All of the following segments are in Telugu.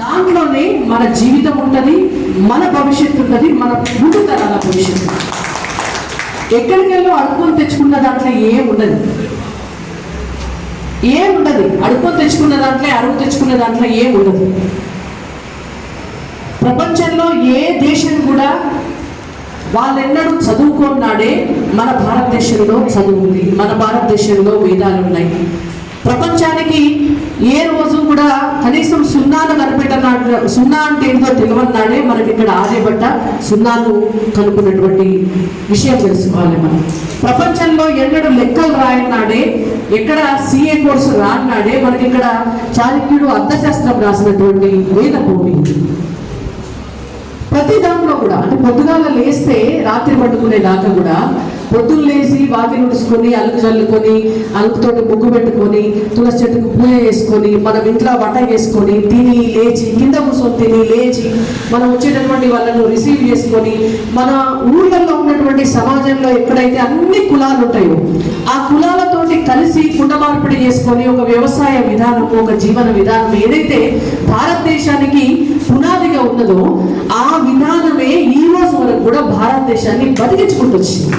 దాంట్లోనే మన జీవితం ఉంటుంది మన భవిష్యత్తు ఉంటుంది మన ముందు తరాల భవిష్యత్తు. ఎక్కడికెళ్ళో అడుక్కొని తెచ్చుకున్న దాంట్లో ఏం ఉండదు. ఏం ఉండదు. అడుక్కొని తెచ్చుకున్న దాంట్లో అడుగు తెచ్చుకున్న దాంట్లో ఏం ఉండదు. ప్రపంచంలో ఏ దేశం కూడా వాళ్ళెన్నడూ చదువుకున్నాడే మన భారతదేశంలో చదువు ఉంది మన భారతదేశంలో వేదాలు ఉన్నాయి. ప్రపంచానికి ఏ రోజు కూడా కనీసం సున్నాను కనిపెట్టనాడు సున్నా అంటే ఏంటో తెలియన్నాడే మనకి ఇక్కడ ఆర్యభట్ట సున్నాను కనుక్కున్నటువంటి విషయం తెలుసుకోవాలి మనం. ప్రపంచంలో ఎన్నడూ లెక్కలు రాయన్నాడే ఎక్కడ సిఏ కోర్సు రాన్నాడే మనకి ఇక్కడ చాళుక్యుడు అర్థశాస్త్రం రాసినటువంటి వేద భూమి ప్రతి దాంట్లో కూడా అంటే పొద్దుగాల లేస్తే రాత్రి పట్టుకునే దాకా కూడా పొద్దున్న లేచి వాకి నుడుచుకొని అలుకు చల్లుకొని అలుకుతోటి ముగ్గు పెట్టుకొని తులసి చెట్టుకు పూజ చేసుకొని మనం ఇంట్లో వంట చేసుకొని తిని లేచి కింద కూర్చొని తిని లేచి మనం వచ్చేటటువంటి వాళ్ళను రిసీవ్ చేసుకొని మన ఊళ్ళల్లో ఉన్నటువంటి సమాజంలో ఎక్కడైతే అన్ని కులాలు ఉంటాయో ఆ కులాలతోటి కలిసి కుండ మార్పిడి చేసుకొని ఒక వ్యవసాయ విధానం ఒక జీవన విధానం ఏదైతే భారతదేశానికి ఏదైతే ఉన్నదో ఆ విధానమే ఈ రోజు వరకు కూడా భారతదేశాన్ని బతికించుకుంటూ వచ్చింది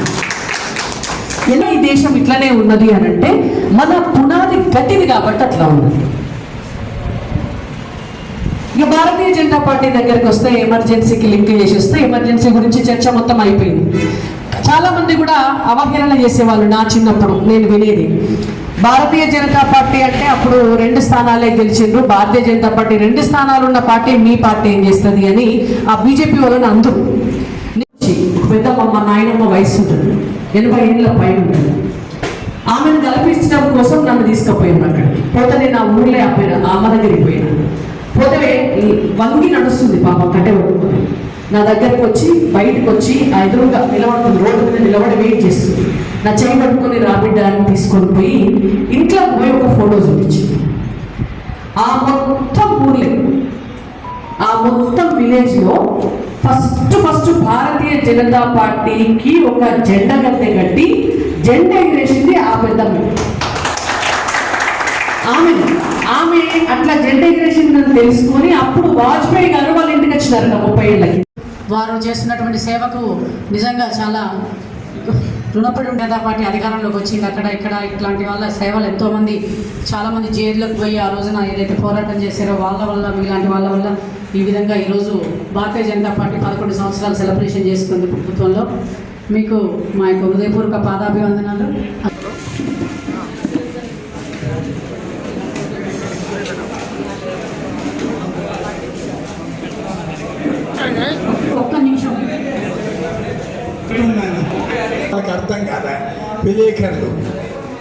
ఎలా ఈ దేశం ఇట్లనే ఉన్నది అని అంటే మన పునాది గట్టిది కాబట్టి అట్లా ఉన్నది. ఇక భారతీయ జనతా పార్టీ దగ్గరికి వస్తే ఎమర్జెన్సీకి లింక్ చేసి వస్తే ఎమర్జెన్సీ గురించి చర్చ మొత్తం అయిపోయింది. చాలా మంది కూడా అవహేళన చేసేవాళ్ళు నా చిన్నప్పుడు నేను వినేది. భారతీయ జనతా పార్టీ అంటే అప్పుడు రెండు స్థానాలే గెలిచిండ్రు. భారతీయ జనతా పార్టీ రెండు స్థానాలు ఉన్న పార్టీ మీ పార్టీ ఏం చేస్తుంది అని ఆ బీజేపీ వాళ్ళని అందరూ. పెద్దమ్మ మా నాయనమ్మ వయసు ఉంటుంది. ఎనభై ఏళ్ళ పైన ఉంటుంది. ఆమెను కల్పించడం కోసం నన్ను తీసుకుపోయాను అక్కడ పోతే నేను ఆ ఊర్లో ఆపోయినా అమ్మ దగ్గరికి పోయినా. పోతే ఈ వంగి నడుస్తుంది పాపం కట్టె పట్టుకొని. నా దగ్గరికి వచ్చి బయటకు వచ్చి ఆ ఎదురుగా నిలబడుతుంది రోడ్డు మీద నిలబడి వెయిట్ చేస్తుంది. నా చేయి పట్టుకుని రాబిడ్డ అని తీసుకొని పోయి ఇంట్లో పోయి ఒక ఫోటో చూపించింది. ఆ మొత్తం ఊర్లే. ఆ మొత్తం విలేజ్లో ఫస్ట్ ఫస్ట్ భారతీయ జనతా పార్టీకి ఒక జెండా గద్దె కట్టి జెండా ఎగిరేసింది ఆ పెద్దమ్మ ఆమె ఆమె అట్లా జెండా ఎగిరేసిందని తెలుసుకొని అప్పుడు వాజ్పేయి గారు వాళ్ళ ఇంటికి వచ్చినారు ముప్పై ఏళ్ళకి. వారు చేస్తున్నటువంటి సేవకు నిజంగా చాలా రుణపడి ఉండేదా? పార్టీ అధికారంలోకి వచ్చింది. అక్కడ ఇక్కడ ఇట్లాంటి వాళ్ళ సేవలు ఎంతోమంది చాలామంది జైల్లోకి పోయి ఆ రోజున ఏదైతే పోరాటం చేశారో వాళ్ళ వల్ల ఇలాంటి వాళ్ళ వల్ల ఈ విధంగా ఈరోజు భారతీయ జనతా పార్టీ పదకొండు సంవత్సరాలు సెలబ్రేషన్ చేసుకుంది ప్రభుత్వంలో. మీకు మా యొక్క హృదయపూర్వక పాదాభివందనాలు. ఒక్క నిమిషం. నాకు అర్థం కాదా? విలేకరులు.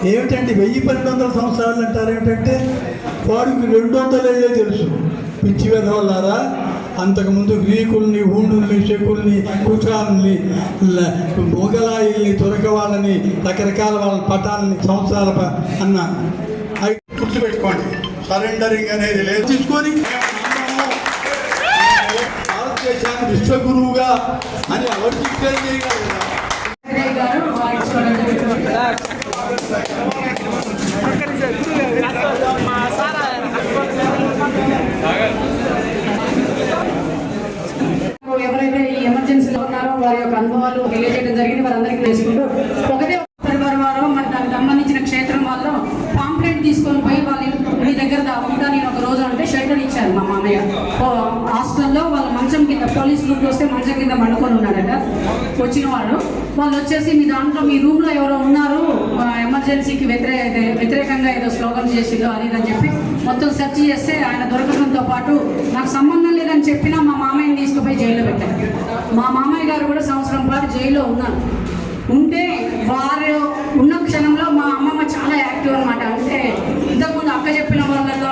ఏమిటంటే వెయ్యి పన్నెండు వందల సంవత్సరాలు అంటారు? ఏమిటంటే వాడికి రెండు వందల ఏళ్ళే తెలుసు. పిచ్చి వెధవల్లారా అంతకుముందు గ్రీకుల్ని హూండుల్ని శకుల్ని కుషాల్ని మొగలాయిల్ని తొరక వాళ్ళని రకరకాల వాళ్ళ పటాలని సంవత్సరాల అన్న. అవి గుర్తుపెట్టుకోండి. సరెండరింగ్ అనేది లేదు. తీసుకొని భారతదేశాన్ని విశ్వగురువుగా అని ఎవరు గారు ఎవరైతే ఈ ఎమర్జెన్సీలో ఉన్నారో వారి యొక్క అనుభవాలు తెలియజేయడం జరిగింది. వారందరికీ తెలుసుకుంటూ ఒకటే వారు వారం మరి దానికి సంబంధించిన క్షేత్రం వాళ్ళు పాంప్లెట్ తీసుకొని పోయి వాళ్ళ మీ దగ్గర ఉంటా నేను ఒక అంటే షెల్టర్ ఇచ్చారు మా మామయ్య. ఓ హాస్టల్లో వాళ్ళ మంచం కింద పోలీస్ గ్రూప్ వస్తే మంచం కింద పండుకొని ఉన్నాడట వచ్చిన వాడు వాళ్ళు వచ్చేసి మీ దాంట్లో మీ రూమ్లో ఎవరో ఉన్నారు ఎమర్జెన్సీకి వ్యతిరేక వ్యతిరేకంగా ఏదో స్లోగన్ చేసిందో అది అని చెప్పి మొత్తం సెర్చ్ చేస్తే ఆయన దొరకడంతో పాటు నాకు సంబంధం లేదని చెప్పినా మా మామయ్యని తీసుకుపోయి జైల్లో పెట్టారు. మా మామయ్య గారు కూడా సంవత్సరం పాటు జైల్లో ఉన్నారు. ఉంటే వారు ఉన్న క్షణంలో మా అమ్మమ్మ చాలా యాక్టివ్ అనమాట అంటే ఇంతకుముందు అక్క చెప్పిన వాళ్ళలో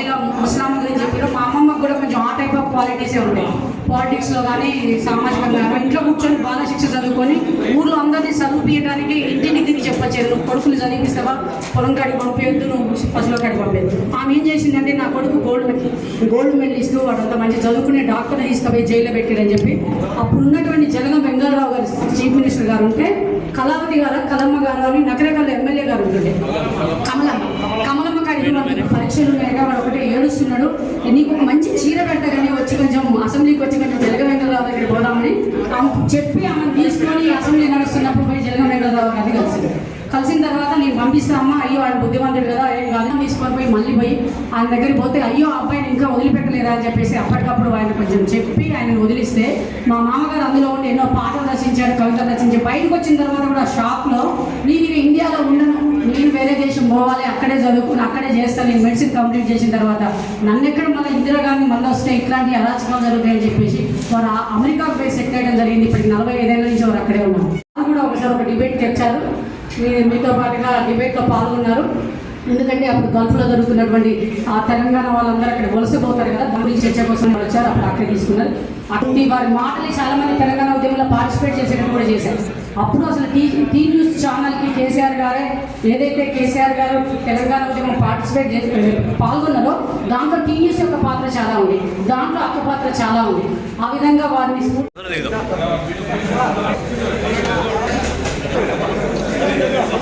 ఎలా ముస్లాం గురించి చెప్పారు మా అమ్మమ్మకి కూడా కొంచెం ఆ టైప్ ఆఫ్ క్వాలిటీసే ఉంటాయి పాలిటిక్స్లో కానీ సామాజికంగా ఇంట్లో కూర్చొని బాలశిక్ష చదువుకొని ఊర్లో అందరినీ చదివించడానికి ఇంటిని తిరిగి చెప్పచ్చు నువ్వు కొడుకులు చదివిస్తావా పొలం కాడికి పంపేయద్దు నువ్వు పసులో కాడికి పంపేయద్దు. ఆమె ఏం చేసిందంటే నా కొడుకు గోల్డ్ గోల్డ్ మెడల్ ఇస్తూ వాడు అంత మంచి చదువుకునే డాక్టర్ తీసుకుపోయి జైల్లో పెట్టాడని చెప్పి అప్పుడు ఉన్నటువంటి జలగం వెంగళరావు గారు చీఫ్ మినిస్టర్ గారు ఉంటే కళావతి గారు కలమ్మ గారు అని నకరకల్ల ఎమ్మెల్యే గారు ఉంటుండే. కమలమ్మ కమలమ్మ కాడికి మనకి పరీక్షలు ఉన్నాయిగా వాడు ఒకటే ఏడుస్తున్నాడు. నీకు మంచి చీర పెట్టగానే వచ్చి కొంచెం అసెంబ్లీకి వచ్చి కొంచెం జలగ వెంకటరావు దగ్గర పోదామని ఆమె చెప్పి ఆమె తీసుకొని అసెంబ్లీ నడుస్తున్నప్పుడు పోయి జలగ వెంకటరావు అది కలిసింది కలిసిన పంపిస్తామా? అయ్యో ఆయన బుద్ధిమంతుడు కదా ఏం కాదు. తీసుకొని పోయి మళ్ళీ పోయి ఆయన దగ్గరికి పోతే అయ్యో అబ్బాయిని ఇంకా వదిలిపెట్టలేదా అని చెప్పేసి అప్పటికప్పుడు ఆయన కొంచెం చెప్పి ఆయన వదిలిస్తే మా మామగారు అందులో ఉండి ఎన్నో పాటలు రచించాడు కవితలు రచించి బయటకు వచ్చిన తర్వాత కూడా షాప్లో నేను ఇండియాలో ఉండను. నేను వేరే దేశం పోవాలి. అక్కడే చదువుకుని అక్కడే చేస్తాను నేను మెడిసిన్ కంప్లీట్ చేసిన తర్వాత నన్ను ఎక్కడ మళ్ళీ ఇందిరాగాంధీ మళ్ళీ వస్తే ఇట్లాంటి అరాచకాలు జరుగుతాయని చెప్పేసి వారు ఆ అమెరికాకు పోయి సెటిల్ చేయడం జరిగింది. ఇప్పటికి నలభై ఐదేళ్ళ నుంచి వారు అక్కడే ఉన్నారు వాళ్ళు కూడా ఒకసారి ఒక డిబేట్ తెచ్చారు మీ- మీతో పాటుగా డిబేట్లో పాల్గొన్నారు. ఎందుకంటే అప్పుడు గల్ఫ్లో జరుగుతున్నటువంటి ఆ తెలంగాణ వాళ్ళందరూ అక్కడ వలసపోతారు కదా దాని గురించి చర్చ కోసం వాళ్ళు వచ్చారు అప్పుడు అక్కడ తీసుకున్నారు. అటువంటి వారి మాటలు చాలామంది తెలంగాణ ఉద్యమంలో పార్టిసిపేట్ చేసేటట్టు కూడా చేశారు. అప్పుడు అసలు టీ టీ న్యూస్ ఛానల్కి కేసీఆర్ గారే ఏదైతే కేసీఆర్ గారు తెలంగాణ ఉద్యమం పార్టిసిపేట్ చేసి పాల్గొన్నారో దాంట్లో టీ న్యూస్ యొక్క పాత్ర చాలా ఉంది. దాంట్లో అక్క పాత్ర చాలా ఉంది. ఆ విధంగా వారిని